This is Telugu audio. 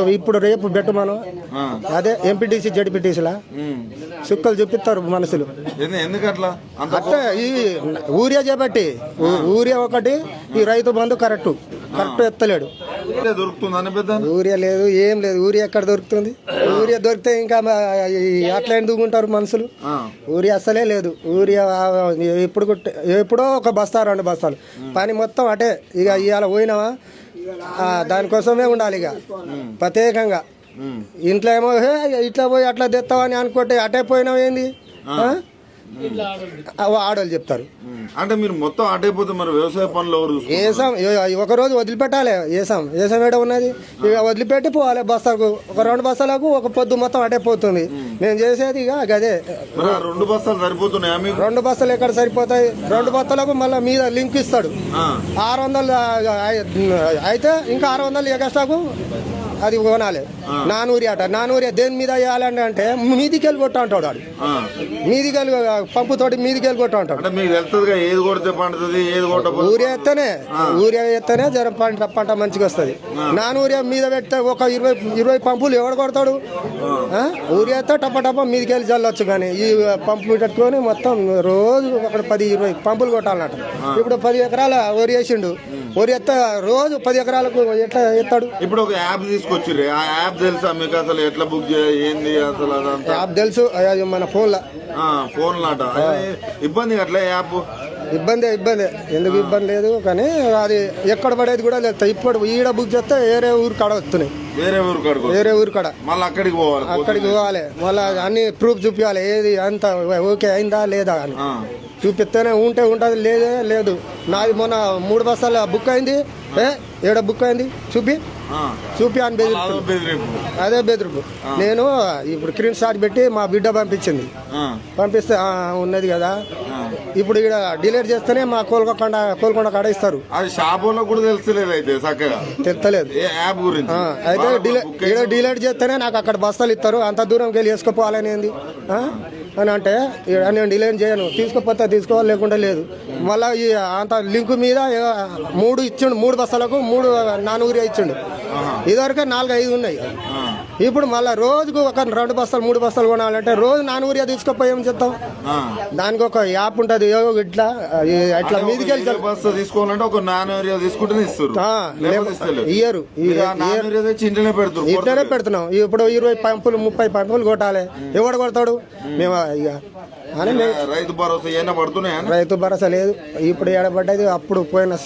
ఇప్పుడు ఇప్పుడు రేపు పెట్టమను ఆ. అదే ఎంపీటీసీ జడ్పీటీసీలా. సుక్కలు చూపిస్తారు మనుషులు ఎందు- ఎందుకట్లా? అంత అంటే ఈ ఊరియా చేపట్టి ఊరియా ఒకటి ఈ రైతు బంధు కరెక్ట్. కరెక్ట్ ఎత్తలేడు. ఊరియా లేదు ఏం లేదు. ఊరియా ఎక్కడ దొరుకుతుంది? ఊరియా దొరికితే ఇంకా అట్లా ఎందుకుంటారు మనుషులు. ఊరియా అసలే లేదు. ఊరియా ఎప్పుడు కొట్టే ఎప్పుడో ఒక బస్తా రెండు బస్తాలు. పని మొత్తం అటే. ఇక ఇవాళ పోయినావా? దానికోసమే ఉండాలి ఇక. ప్రత్యేకంగా. ఇంట్లో ఏమో "హే, ఇట్లా పోయి అట్లా తెస్తావని అనుకుంటే అటే పోయినావు ఏంది? ఆ? ఆ, ఆడోళ్ళు చెప్తారు. అంటే మీరు మొత్తం అటైపోతే మరి వ్యవసాయ పనులు ఎవరు చూసుకుంటారు? ఏసాం ఏ- ఒక రోజు వదిలిపెట్టాలి. ఏసాం ఏసాం ఏడ ఉన్నది? ఇక వదిలిపెట్టి పోవాలి బస్తాకు. ఒక రెండు బస్తాలకు ఒక పొద్దు మొత్తం అటే పోతుంది. మేము. చేసేది ఇక ఆ రెండు బస్తాలు సరిపోతున్నాయా రెండు బస్తాలు ఎక్కడ సరిపోతాయి? రెండు బస్తాలకు మళ్ళీ మీద లింక్ ఇస్తాడు. ఆ. ఆరు వందలు అయితే ఇంకా ఆరు వందలు ఎగస్ట్రాకు అది కొనాలి. నానూరి అట నానూరి దేని మీద వేయాలంటే అంటే మీదికి వెళ్ళి కొట్ట అంటాడు వాడు ఆ. మీదికి వెళ్ళి పంపుతోటి మీదికి వెళ్ళి కొట్ట అంటాడు. ఊరియా ఎత్తేనే ఊరియా ఎత్తేనే జర పంట పంట మంచిగా వస్తుంది. నాన్ ఊరియా మీద పెడితే ఒక ఇరవై ఇరవై పంపులు ఎవడు కొడతాడు? ఆ? ఊరియా ఎత్తే టప్ప టప్ప మీదకి వెళ్ళి చల్లొచ్చు కానీ ఈ పంపులు పెట్టుకొని మొత్తం రోజు ఒక పది ఇరవై పంపులు కొట్టాలన్నట్టు ఇప్పుడు పది ఎకరాల వరి వేసిండు. వరి ఎత్తే రోజు పది ఎకరాలకు ఎట్లా ఎత్తాడు? ఇప్పుడు ఒక యాప్ తీసుకొచ్చిర్రు. ఆ యాప్ తెలుసా మీకు అసలు ఎట్లా బుక్ ఏంది అసలు అదంతా? యాప్ తెలుసు మన ఫోన్లో ఫోన్ లాట. ఇబ్బంది అట్లా యాప్? ఇబ్బంది ఇబ్బంది. ఎందుకు ఇబ్బంది లేదు కానీ అది ఎక్కడ పడేది కూడా లేదు. ఇప్పుడు ఈడ బుక్ చేస్తే వేరే ఊరు కాడ వస్తున్నాయి. వేరే ఊరు కడుకో వేరే ఊరు కాడ. మళ్ళీ అక్కడికి పోవాలి అక్కడికి పోవాలి. మళ్ళీ అన్ని ప్రూఫ్ చూపించాలి ఏది అంత ఓకే అయిందా లేదా అని. చూపిస్తేనే ఉంటే ఉంటుంది లేదే లేదు. నాది మొన్న మూడు బస్సాల బుక్ అయింది. ఏ ఏడ బుక్ అయింది? చూపి. చూపి అని బెదిరి అదో బెదిరింపు. అదే బెదిరింపు. నేను ఇప్పుడు స్క్రీన్ షాట్ పెట్టి మా బిడ్డ పంపించింది. పంపిస్తే "ఆ, ఉన్నది కదా. ఇప్పుడు ఇక్కడ డిలీట్ చేస్తేనే మా కోల్కొండ కోల్కొండ కాడ ఇస్తారు. అది షాపులో కూడా తెలుస్తలేదు అయితే చక్కగా. యాప్ గురించి? అయితే డిలీట్ చేస్తేనే నాకు అక్కడ బస్తాలు ఇస్తారు. అంత దూరంకి వెళ్ళి వేసుకోపోవాలని ఏంది? ఆ? అని అంటే నేను డిలీట్ చేయను. తీసుకోపోతే తీసుకోవాలి లేకుంటే లేదు. మళ్ళీ ఈ అంత లింక్ మీద మూడు ఇచ్చిండు మూడు బస్తాలకు మూడు నాలుగురి ఇచ్చిండు. ఇదివరకే నాలుగు ఐదు ఉన్నాయి. ఇప్పుడు మళ్ళీ రోజుకు ఒక రెండు బస్తాలు మూడు బస్తాలు కొనాలంటే రోజు నాలుగురియా తీసుకోపోయి చెప్తాం. దానికి ఒక యాప్ ఉంటుంది ఏవో ఇట్లా ఈ ఇట్లా మీదికి వెళ్ళి బస్తా తీసుకోవాలంటే ఒక ఇస్తారు ఇంట్లోనే ఇట్లనే పెడుతున్నాం. ఇప్పుడు ఇరవై పంపులు ముప్పై పంపులు కొట్టాలి. ఎవడు కొడతాడు? మేము రైతు భరోసా రైతు భరోసా లేదు. ఇప్పుడు ఏడబడ్డది అప్పుడు పోయిన